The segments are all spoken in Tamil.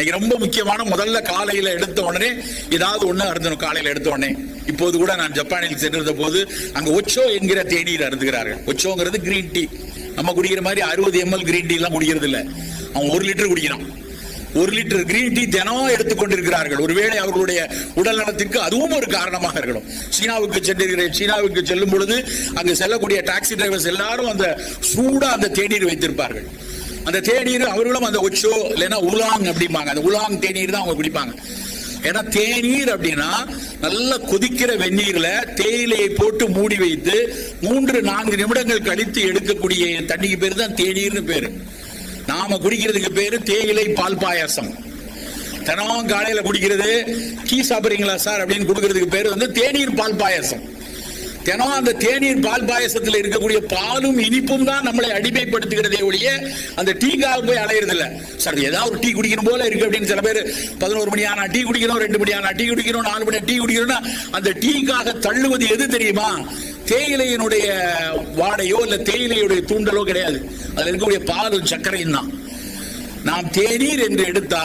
இன்னைக்கு ரொம்ப முக்கியமான முதல்ல காலையில எடுத்த உடனே ஏதாவது ஒண்ணு அருந்தணும் காலையில எடுத்த உடனே. இப்போது கூட நான் ஜப்பானில் சென்றிருந்த போது அங்க ஒச்சோ என்கிற தேநீர் அருந்துகிறார்கள். ஒச்சோங்கிறது கிரீன் டீ நம்ம குடிக்கிற மாதிரி அறுபது எம்எல் கிரீன் டீ எல்லாம் குடிக்கிறது இல்ல. அவன் ஒரு லிட்டர் குடிக்கிறான். ஒரு லிட்டர் கிரீன் டீ தினம் எடுத்துக்கொண்டிருக்கிறார்கள் ஒருவேளை அவர்களுடைய உடல் நலத்திற்கு அதுவும் ஒரு காரணமாக இருக்கணும். சீனாவுக்கு சென்றிருக்கிறேன். சீனாவுக்கு செல்லும் பொழுது அங்கு செல்லக்கூடிய டாக்ஸி டிரைவர்ஸ் எல்லாரும் அந்த சூடா அந்த தேநீர் வைத்திருப்பார்கள். அந்த தேநீர் அவர்களும் அந்த ஒச்சோ இல்லைன்னா உலாங் அப்படிம்பாங்க. அந்த உலாங் தேநீர் தான் அவங்க குடிப்பாங்க. ஏன்னா தேநீர் அப்படின்னா நல்ல கொதிக்கிற வெந்நீர்ல தேயிலையை போட்டு மூடி வைத்து மூன்று நான்கு நிமிடங்கள் கழித்து எடுக்கக்கூடிய தண்ணிக்கு பேர் தான் தேநீர்னு பேரு. நாம குடிக்கிறதுக்கு பேரு தேயிலை பால் பாயாசம். தினமும் காலையில குடிக்கிறது டீ சாப்பிடுறீங்களா சார் அப்படின்னு கொடுக்கறதுக்கு பேர் வந்து தேநீர் பால் பாயாசம். ஏன்னா அந்த தேநீர் பால் பாயசத்தில் இருக்கக்கூடிய பாலும் இனிப்பும் தான் நம்மளை அடிமைப்படுத்துகிறதே ஒழிய அந்த டீக்காக போய் அலையிறது இல்ல சார் ஏதாவது ஒரு டீ குடிக்கணும் போல இருக்கு அப்படின்னு சில பேர் பதினோரு மணி ஆனா டீ குடிக்கணும் ரெண்டு மணி ஆனா டீ குடிக்கணும் நாலு மணி டீ குடிக்கணும்னா அந்த டீக்காக தள்ளுவது எது தெரியுமா? தேயிலையினுடைய வாடையோ இல்ல தேயிலையுடைய தூண்டலோ கிடையாது. அதுல இருக்கக்கூடிய பாலும் சர்க்கரையும் தான். நாம் தேநீர் என்று எடுத்தா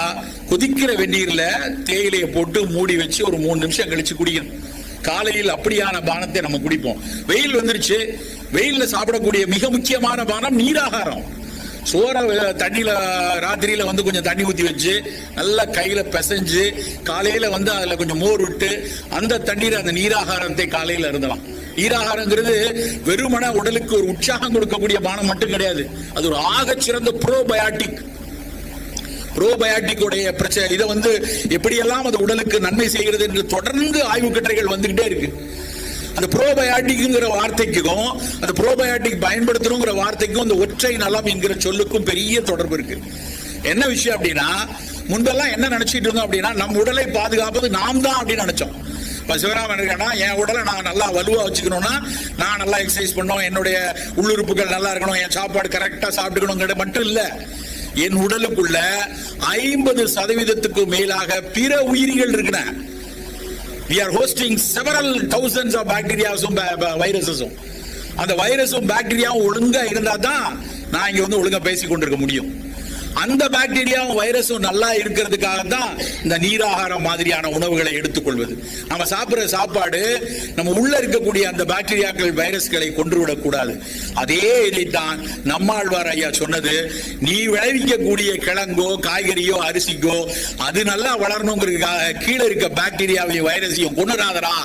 கொதிக்கிற வெந்நீர்ல தேயிலையை போட்டு மூடி வச்சு ஒரு மூணு நிமிஷம் கழிச்சு குடிக்கணும். காலையில் அப்படியான பானத்தை நம்ம குடிப்போம். வெயில் வந்துருச்சு. வெயிலில் சாப்பிடக்கூடிய மிக முக்கியமான பானம் நீராகாரம். சோற தண்ணியில் தண்ணியில ராத்திரியில வந்து கொஞ்சம் தண்ணி ஊத்தி வச்சு நல்லா கையில பிசைஞ்சு காலையில வந்து அதுல கொஞ்சம் மோர் விட்டு அந்த தண்ணீர் அந்த நீராகாரத்தை காலையில இருந்தலாம் நீராகாரங்கிறது வெறுமன உடலுக்கு ஒரு உற்சாகம் கொடுக்கக்கூடிய பானம் மட்டும் கிடையாது. அது ஒரு ஆக சிறந்த ப்ரோபயாட்டிக் ப்ரோபயாட்டிக் உடைய பிரச்சனை. இதை வந்து எப்படியெல்லாம் அது உடலுக்கு நன்மை செய்கிறது என்று தொடர்ந்து ஆய்வு கட்டுரைகள் வந்துகிட்டே இருக்கு. அந்த ப்ரோபயாட்டிக்ங்கிற வார்த்தைக்கும் அந்த ப்ரோபயாட்டிக் பயன்படுத்தணுங்கிற வார்த்தைக்கும் அந்த ஒற்றை நலம் என்கிற சொல்லுக்கும் பெரிய தொடர்பு இருக்கு. என்ன விஷயம் அப்படின்னா முன்பெல்லாம் என்ன நினைச்சிட்டு இருந்தோம் அப்படின்னா நம் உடலை பாதுகாப்பது நாம் தான் அப்படின்னு நினைச்சோம். இப்போ சிவராமன் இருக்கானா என் உடலை நான் நல்லா வலுவாக வச்சுக்கணும்னா நான் நல்லா எக்ஸசைஸ் பண்ணணும். என்னுடைய உள்ளுறுப்புகள் நல்லா இருக்கணும். என் சாப்பாடு கரெக்டாக சாப்பிட்டுக்கணுங்கிறது மட்டும் இல்லை. என் உடலுக்குள்ள ஐம்பது சதவீதத்துக்கு மேலாக பிற உயிரிகள் இருக்கிற we are hosting several thousands of பாக்டீரியாஸும் வைரஸஸும் அந்த வைரஸும் பாக்டீரியாவும் ஒழுங்கா இருந்தா தான் நான் இங்க வந்து ஒழுங்கா பேசி கொண்டிருக்க முடியும். அந்த பாக்டீரியாவும் வைரஸும் நல்லா இருக்கிறதுக்காக தான் இந்த நீராகாரம் மாதிரியான உணவுகளை எடுத்துக்கொள்வது. நம்ம சாப்பிட்ற சாப்பாடு நம்ம உள்ள இருக்கக்கூடிய அந்த பாக்டீரியாக்கள் வைரஸ்களை கொன்றுவிடக் கூடாது. அதே இதைத்தான் நம்மாழ்வார் ஐயா சொன்னது நீ விளைவிக்கக்கூடிய கிழங்கோ காய்கறியோ அரிசிக்கோ அது நல்லா வளரணுங்கிறதுக்காக கீழே இருக்க பாக்டீரியாவையும் வைரஸையும் கொண்டுடாதரா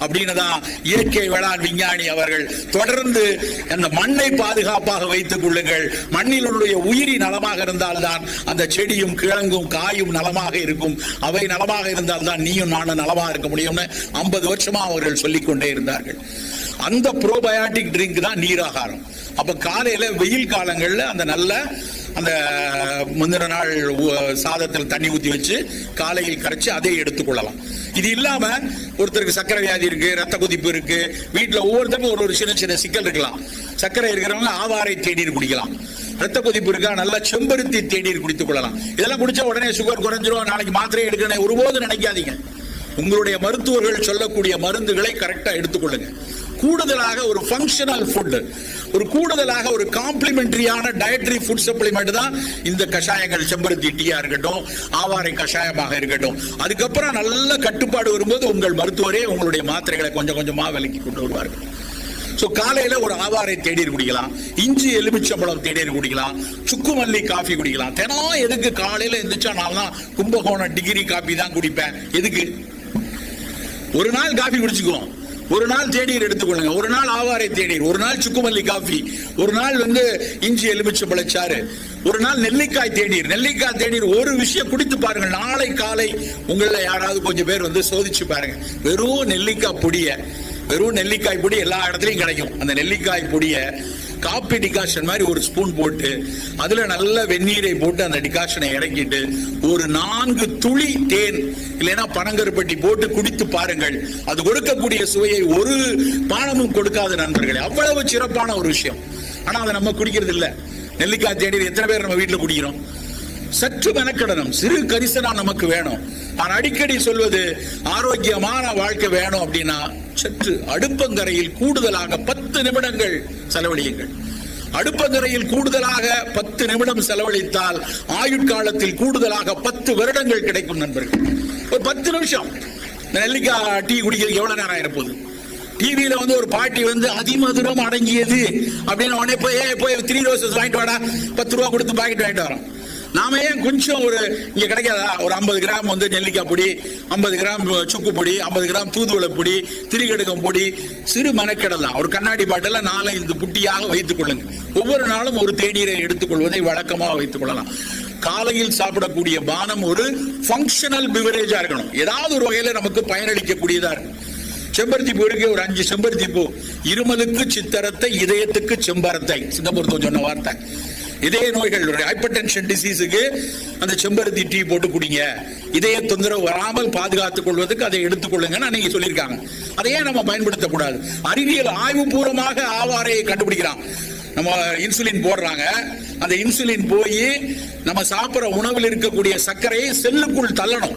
அப்படின்னு தான் இயற்கை வேளாண் விஞ்ஞானி அவர்கள் தொடர்ந்து அந்த மண்ணை பாதுகாப்பாக வைத்துக் கொள்ளுங்கள். மண்ணில் உள்ள உயிரி நலமாக இருந்தால்தான் அந்த செடியும் கிழங்கும் காயும் நலமாக இருக்கும். அவை நலமாக இருந்தால்தான் நீயும் நானும் நலமாக இருக்க முடியும்னு ஐம்பது வருஷமா அவர்கள் சொல்லிக் கொண்டே இருந்தார்கள். அந்த ப்ரோபயாட்டிக் ட்ரிங்க் தான் நீராகாரம். அப்ப காலையில வெயில் காலங்கள்ல அந்த நல்ல அந்த முந்தின நாள் சாதத்தில் தண்ணி ஊத்தி வச்சு காலையில் கரைச்சு அதை எடுத்துக்கொள்ளலாம். இது இல்லாம ஒருத்தருக்கு சர்க்கரை வியாதி இருக்கு ரத்த குதிப்பு இருக்கு வீட்டுல ஒவ்வொருத்தருக்கும் ஒரு ஒரு சின்ன சின்ன சிக்கல் இருக்கலாம். சர்க்கரை இருக்கிறவங்க ஆவாரை தேநீர் குடிக்கலாம். ரத்த கொதிப்பு இருக்கா? நல்லா செம்பருத்தி தேநீர் குடித்துக் கொள்ளலாம். இதெல்லாம் குடிச்சா உடனே சுகர் குறைஞ்சிரும். நாளைக்கு மாத்திரை எடுக்கணும் ஒருபோதும் நினைக்காதீங்க. உங்களுடைய மருத்துவர்கள் சொல்லக்கூடிய மருந்துகளை கரெக்டா எடுத்துக்கொள்ளுங்க. கூடுதலாக ஒரு ஃபங்க்ஷனல் ஃபுட் ஒரு கூடுதலாக ஒரு காம்ப்ளிமெண்டரியான டயட்ரி ஃபுட் சப்ளிமெண்ட் தான் இந்த கஷாயங்கள் செம்பருத்தி டீயா இருக்கட்டும் ஆவாரை கஷாயமாக இருக்கட்டும். அதுக்கப்புறம் நல்ல கட்டுப்பாடு வரும்போது உங்கள் மருத்துவரே உங்களுடைய மாத்திரைகளை கொஞ்சம் கொஞ்சமாக விலக்கி கொண்டு வருவார்கள். ஸோ காலையில ஒரு ஆவாரை தேநீர் குடிக்கலாம். இஞ்சி எலுமிச்சம்பழம் தேநீர் குடிக்கலாம். சுக்குமல்லி காஃபி குடிக்கலாம். தினம் எதுக்கு காலையில எந்திரிச்சா நான் கும்பகோணம் டிகிரி காஃபி தான் குடிப்பேன். எதுக்கு? ஒரு நாள் காஃபி குடிச்சுக்குவோம். ஒரு நாள் தேநீர் எடுத்துக்கொள்ளுங்க. ஒரு நாள் ஆவாரை தேநீர் ஒரு நாள் சுக்குமல்லி காஃபி ஒரு நாள் வந்து இஞ்சி எலுமிச்சை பழச்சாறு ஒரு நாள் நெல்லிக்காய் தேநீர். நெல்லிக்காய் தேநீர் ஒரு விஷயம் குடித்து பாருங்க நாளை காலை உங்களில் யாராவது கொஞ்சம் பேர் வந்து சோதிச்சு பாருங்க. வெறும் நெல்லிக்காய் பொடியை வெறும் நெல்லிக்காய் பொடி எல்லா இடத்துலையும் கிடைக்கும். அந்த நெல்லிக்காய் பொடியை காப்பி டிகாஷன் மாதிரி ஒரு ஸ்பூன் போட்டு அதுல நல்ல வெந்நீரை போட்டு அந்த டிகாஷனை இறக்கிட்டு ஒரு நான்கு துளி தேன் இல்லைன்னா பனங்கருப்பட்டி போட்டு குடித்து பாருங்கள். அது கொடுக்கக்கூடிய சுவையை ஒரு பானமும் கொடுக்காத நண்பர்களே. அவ்வளவு சிறப்பான ஒரு விஷயம். ஆனா அதை நம்ம குடிக்கிறது இல்லை நெல்லிக்காய் தேநீர் எத்தனை பேர் நம்ம வீட்டில் குடிக்கிறோம்? சற்று மெனக்கடணும். சிறு கரிசனா நமக்கு வேணும். நான் அடிக்கடி சொல்வது ஆரோக்கியமான வாழ்க்கை வேணும் அப்படின்னா சற்று அடுப்பங்கரையில் கூடுதலாக பத்து நிமிடங்கள் செலவழியுங்கள். அடுப்பங்கரையில் கூடுதலாக பத்து நிமிடம் செலவழித்தால் ஆயுட்காலத்தில் கூடுதலாக பத்து வருடங்கள் கிடைக்கும் நண்பர்கள். ஒரு பத்து நிமிஷம். நெல்லிக்காய் டீ குடிக்கிறதுக்கு எவ்வளவு நேரம் ஆயிருப்போகுது? டிவியில வந்து ஒரு பாட்டி வந்து அதிமதுரம் அடங்கியது. அப்படின்னு உடனே போய் போய் த்ரீ ரோசஸ் வாங்கிட்டு வாடா. பத்து ரூபா கொடுத்து பாக்கெட் வாங்கிட்டு வரோம் நாம ஏன் கொஞ்சம் ஒரு இங்க கிடைக்காதா? ஒரு ஐம்பது கிராம் வந்து நெல்லிக்காய் பொடி ஐம்பது கிராம் சுக்கு பொடி ஐம்பது கிராம் தூதுவளை பொடி திரிகடுக்கம் பொடி சிறு மனக்கடலாம். ஒரு கண்ணாடி பாட்டில நாலஞ்சு புட்டியாக வைத்துக் கொள்ளுங்க. ஒவ்வொரு நாளும் ஒரு தேநீரை எடுத்துக்கொள்வதை வழக்கமாக வைத்துக் கொள்ளலாம். காலையில் சாப்பிடக்கூடிய பானம் ஒரு ஃபங்க்ஷனல் பிவரேஜா இருக்கணும். ஏதாவது ஒரு வகையில நமக்கு பயனளிக்கக்கூடியதா இருக்கும். செம்பருத்தி பூ இருக்கு ஒரு அஞ்சு செம்பருத்தி பூ. இருமலுக்கு சித்தரத்தை இதயத்துக்கு செம்பரத்தை. சிங்கப்பூர்த்தம் சொன்ன வார்த்தை. இதய நோய்கள் ஹைப்பர் டென்ஷன் டிசீஸுக்கு அந்த செம்பருத்தி டீ போட்டு குடிங்க. இதய தொந்தரவு வராமல் பாதுகாத்துக் கொள்வதற்கு அதை எடுத்துக்கொள்ளுங்கன்னு அன்னைக்கு சொல்லியிருக்காங்க. அதையே நம்ம பயன்படுத்தக்கூடாது? அறிவியல் ஆய்வுபூர்வமாக ஆவாரையை கண்டுபிடிக்கிறான். நம்ம இன்சுலின் போடுறாங்க. அந்த இன்சுலின் போய் நம்ம சாப்பிட்ற உணவில் இருக்கக்கூடிய சர்க்கரையை செல்லுக்குள் தள்ளணும்.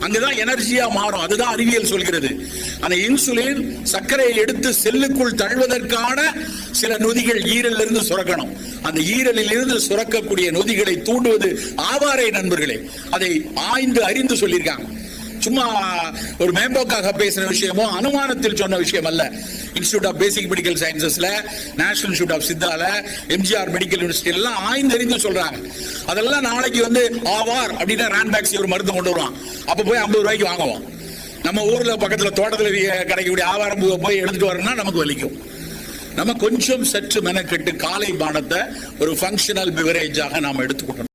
அங்கதான் எனர்ஜியா மாறும். அதுதான் அறிவியல் சொல்கிறது. அந்த இன்சுலின் சர்க்கரையை எடுத்து செல்லுக்குள் தழுவதற்கான சில நொதிகள் ஈரல்ல இருந்து சுரக்கணும். அந்த ஈரலில் இருந்து சுரக்கக்கூடிய நொதிகளை தூண்டுவது ஆவாரை நண்பர்களே. அதை ஆய்ந்து அறிந்து சொல்லியிருக்காங்க. சும்மா ஒரு மேம்போக்காக பேசின விஷயமோ அனுமானத்தில் சொன்ன விஷயம் அல்ல இன்ஸ்டியூட் ஆஃப் பேசிக் மெடிக்கல் சயின்சஸ்ல நேஷனல் இன்ஸ்டியூட் ஆஃப் சித்தால எம்ஜிஆர் மெடிக்கல் யூனிவர்சிட்டி எல்லாம் ஆய்ந்தறிந்து சொல்றாங்க. அதெல்லாம் நாளைக்கு வந்து ஆவார் அப்படின்னா ரான்பேக்ஸ் ஒரு மருந்து கொண்டு வருவான். அப்ப போய் ஐம்பது ரூபாய்க்கு வாங்குவோம் நம்ம ஊர்ல பக்கத்துல தோட்டத்துல கிடைக்கக்கூடிய ஆவாரம் பூவை போய் எடுத்துட்டு வரணும்னா நமக்கு வலிக்கும். நம்ம கொஞ்சம் சற்று மெனக்கெட்டு காலை பானத்தை ஒரு ஃபங்க்ஷனல் பிவரேஜாக நாம் எடுத்துக்கொள்ளணும்